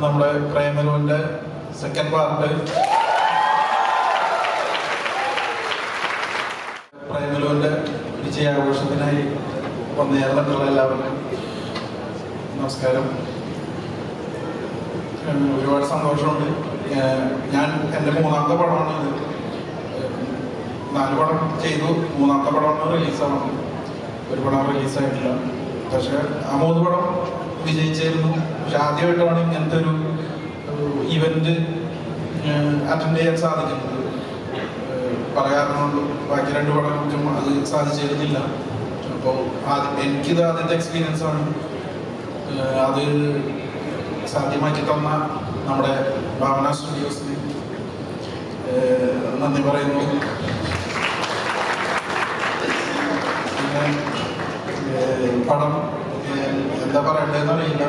നമ്മുടെ പ്രേമലുവിന്റെ second part പ്രേമലുവിന്റെ വിജയാഘോഷത്തിനായി വന്നേർന്നിട്ടുള്ള എല്ലാവർക്കും നമസ്കാരം. ഒരുപാട് സന്തോഷമുണ്ട്. ഞാൻ എന്റെ മൂന്നാമത്തെ പടമാണ് ഇത്. നാല് പടം ചെയ്തു. മൂന്നാമത്തെ പടമാണ് റിലീസാവുന്നത് ഒരു പടം റിലീസായിട്ടില്ല പക്ഷെ ആ മൂന്ന് പടം വിജയിച്ചായിരുന്നു പക്ഷെ ആദ്യമായിട്ടാണ് ഇങ്ങനത്തെ ഒരു ഇവന്റ് അറ്റൻഡ് ചെയ്യാൻ സാധിക്കുന്നത്. പറയാറുണ്ട് ബാക്കി രണ്ട് പടങ്ങൾക്കും അത് സാധിച്ചിരുന്നില്ല. അപ്പോൾ ആദ്യം എനിക്കിത് ആദ്യത്തെ എക്സ്പീരിയൻസ് ആണ്. അത് സാധ്യമാക്കി തന്ന നമ്മുടെ ഭാവന സ്റ്റുഡിയോസിന് നന്ദി പറയുന്നു. പിന്നെ പടം എന്താ പറയണ്ടതെന്ന് അറിയില്ല.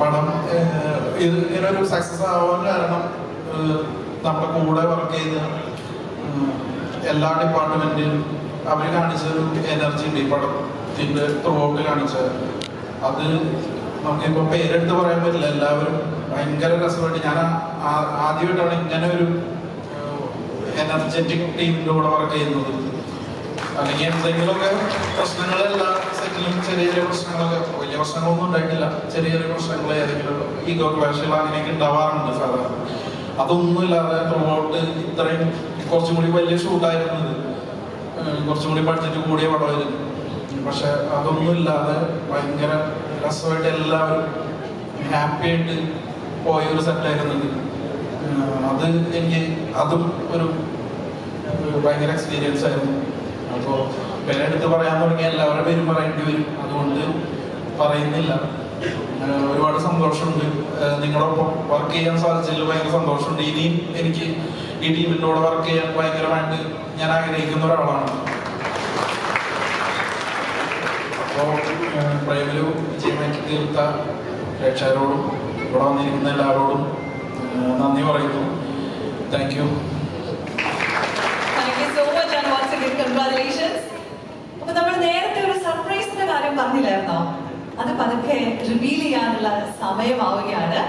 പടം ഇത് ഇങ്ങനെ ഒരു സക്സസ് ആവാൻ കാരണം നമ്മുടെ കൂടെ വർക്ക് ചെയ്ത എല്ലാ ഡിപ്പാർട്ട്മെന്റിലും അവർ കാണിച്ച ഒരു എനർജി ഉണ്ട് ഈ പടത്തിന്റെ ത്രൂ ഔട്ട് കാണിച്ച. അത് നമുക്കിപ്പോൾ പേരെടുത്ത് പറയാൻ പറ്റില്ല. എല്ലാവരും ഭയങ്കര രസമായിട്ട് ഞാൻ ആദ്യമായിട്ടാണ് ഇങ്ങനെ ഒരു എനർജറ്റിക് ടീമിന്റെ കൂടെ വർക്ക് ചെയ്യുന്നത്. അല്ലെങ്കിൽ എന്തെങ്കിലുമൊക്കെ പ്രശ്നങ്ങളെല്ലാ സെറ്റിലും ചെറിയ ചെറിയ പ്രശ്നങ്ങളൊക്കെ വലിയ പ്രശ്നങ്ങളൊന്നും ഉണ്ടായിട്ടില്ല. ചെറിയ ചെറിയ പ്രശ്നങ്ങൾ ഏതെങ്കിലും ഈഗോ ക്ലാഷുകൾ അങ്ങനെയൊക്കെ ഉണ്ടാവാറുണ്ട് സാധാരണ. അതൊന്നും ഇല്ലാതെ പ്രൊമോട്ട് ഇത്രയും കുറച്ചും കൂടി വലിയ ഷൂട്ടായിരുന്നത് കുറച്ചും കൂടി ബഡ്ജറ്റ് കൂടിയ പടമായിരുന്നു. പക്ഷെ അതൊന്നും ഇല്ലാതെ ഭയങ്കര രസമായിട്ട് എല്ലാവരും ഹാപ്പി ആയിട്ട് പോയൊരു സെറ്റായിരുന്നത് അത് എനിക്ക് അതും ഒരു ഭയങ്കര എക്സ്പീരിയൻസ് ആയിരുന്നു. അപ്പോൾ പേരെടുത്ത് പറയാൻ തുടങ്ങിയ എല്ലാവരുടെ പേരും പറയേണ്ടി വരും. അതുകൊണ്ട് പറയുന്നില്ല. ഒരുപാട് സന്തോഷമുണ്ട്. നിങ്ങളോടൊപ്പം വർക്ക് ചെയ്യാൻ സാധിച്ചതിൽ ഭയങ്കര സന്തോഷമുണ്ട്. ഇനിയും എനിക്ക് ഈ ടീമിന്റെ വർക്ക് ചെയ്യാൻ ഭയങ്കരമായിട്ട് ഞാൻ ആഗ്രഹിക്കുന്ന ഒരാളാണ്. അപ്പോൾ പ്രൈവലു വിജയമാക്കി തീർത്ത പ്രേക്ഷകരോടും ഇവിടെ വന്നിരിക്കുന്ന എല്ലാവരോടും നന്ദി പറയുന്നു. താങ്ക് യു നമ്മൾ നേരത്തെ ഒരു കാര്യം അത് പതുക്കെ റിവീൽ ചെയ്യാനുള്ള സമയമാവുകയാണ്.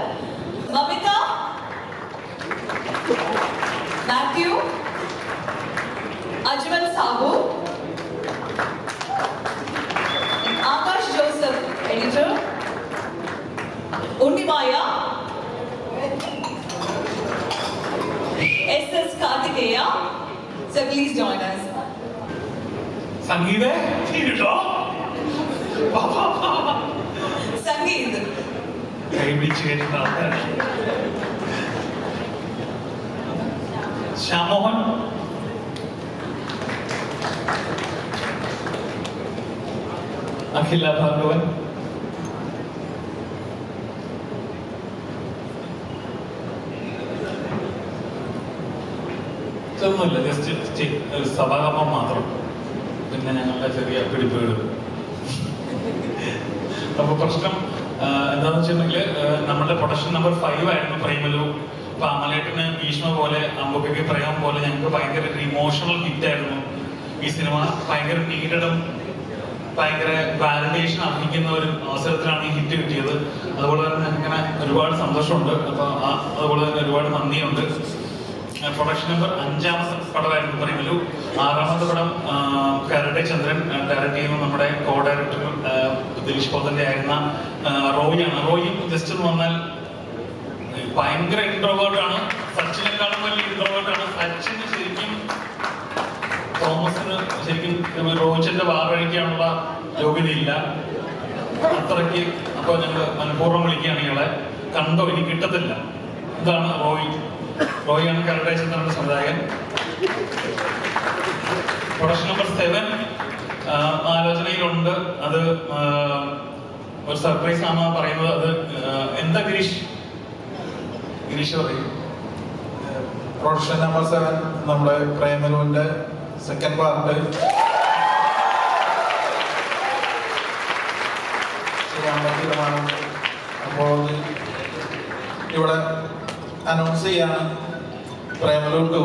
Mamitha Mathew? Ajmal Sabu? Akash Joseph editor Unnimaya? So please join us. Sangeet hai? Sangeet. Can we change that? Shamohan. Akhila Bhagavan. ഇതൊന്നുമില്ല ജസ്റ്റ് സഭാകമ്പം മാത്രം. പിന്നെ ഞങ്ങളുടെ ചെറിയ പിടിപ്പുകൾ അപ്പൊ പ്രശ്നം എന്താന്ന് വെച്ചിട്ടുണ്ടെങ്കിൽ നമ്മുടെ പ്രൊഡക്ഷൻ നമ്പർ ഫൈവ് ആയിരുന്നു പ്രേമലു. അപ്പൊ അമലേട്ടന് ഭീഷ്മ പോലെ അമ്പുക്കയ്ക്ക് പ്രേമം പോലെ ഞങ്ങൾക്ക് ഭയങ്കര ഒരു ഇമോഷണൽ ഹിറ്റ് ആയിരുന്നു. ഈ സിനിമ ഭയങ്കര നീഡഡും ഭയങ്കര വാലിഡേഷൻ അർഹിക്കുന്ന ഒരു അവസരത്തിലാണ് ഈ ഹിറ്റ് കിട്ടിയത്. അതുപോലെ തന്നെ ഇങ്ങനെ ഒരുപാട് സന്തോഷമുണ്ട്. അപ്പൊ അതുപോലെ തന്നെ ഒരുപാട് നന്ദിയുണ്ട്. പ്രൊഡക്ഷൻ നമ്പർ അഞ്ചാമത്തെ പടമായിരുന്നു പറയുമല്ലോ ആറാമത്തെ പടം കരട്ടെ ചന്ദ്രൻ ഡയറക്ട് ചെയ്യുന്ന നമ്മുടെ കോ ഡയറക്ടർ ദിലീഷ് പോത്തന്റെ ആയിരുന്ന റോയിയാണ്. റോയും ജസ്റ്റ് പറഞ്ഞാൽ ഭയങ്കര ഇൻട്രോവേർട്ട് ആണ്. സച്ചിനേക്കാളും വലിയ ഇൻട്രോവേർട്ട് ആണ്. സച്ചിന് ശരിക്കും തോമസിന് ശരിക്കും റോജന്റെ വാറഴിക്കാനുള്ള യോഗ്യതയില്ല. അത്രയ്ക്ക് അപ്പൊ ഞങ്ങൾ മനഃപൂർവം വിളിക്കുകയാണ് ഇയാളെ. കണ്ടോ ഇനി കിട്ടത്തില്ല. ഇതാണ് റോയ്. റോയാണ് കരടേ നമ്മുടെ സംവിധായകൻ. പ്രൊഡക്ഷൻ നമ്പർ സെവൻ ആലോചനയിലുണ്ട്. അത് ഒരു സർപ്രൈസ് ആണ് പറയുന്നത് അത് എന്താ ഗിരീഷ്? ഗിരീഷ് പറയും. പ്രൊഡക്ഷൻ നമ്പർ സെവൻ നമ്മുടെ പ്രേമലുവിന്റെ സെക്കൻഡ് പാർട്ട് അപ്പോൾ ഇവിടെ അനൗൺസ് ചെയ്യാണ് പ്രേമലു ടു